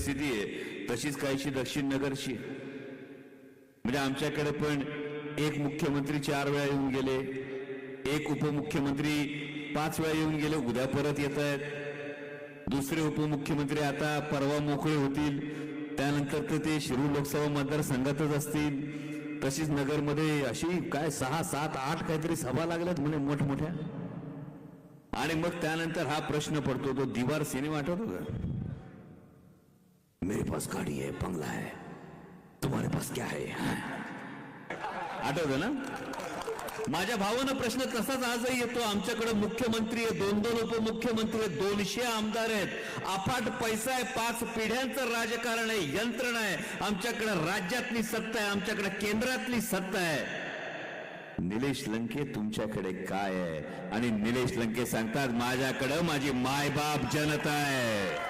परिस्थिती आहे. तशीच काहीशी दक्षिण नगरची म्हणजे आमच्याकडे पण एक मुख्यमंत्री चार वेळा येऊन गेले. एक उपमुख्यमंत्री पाच वेळा येऊन गेले. उद्या परत येत आहेत. दुसरे उपमुख्यमंत्री आता परवा मोकळे होतील. त्यानंतर तर ते शिरूर लोकसभा मतदारसंघातच असतील. तशीच नगरमध्ये अशी काय सहा सात आठ काहीतरी सभा लागल्यात म्हणे मोठमोठ्या. आणि मग त्यानंतर हा प्रश्न पडतो. तो दिवार सिनेमा आठवतो का? मेरे पास गाडी है बंगला है। तुम्हारे पास क्या है? आठवतं ना? माझ्या भावानं प्रश्न तसाच आजही येतो. आमच्याकडे मुख्यमंत्री आहे दोन दोन उपमुख्यमंत्री आहेत दोनशे आमदार आहेत. अफाट पैसा आहे पाच पिढ्यांचं राजकारण आहे यंत्रणा आहे. आमच्याकडे राज्यातली सत्ता आहे आमच्याकडे केंद्रातली सत्ता आहे. निलेश लंके तुमच्याकडे काय आहे? आणि निलेश लंके सांगतात माझ्याकडे माझी मायबाप जनता आहे.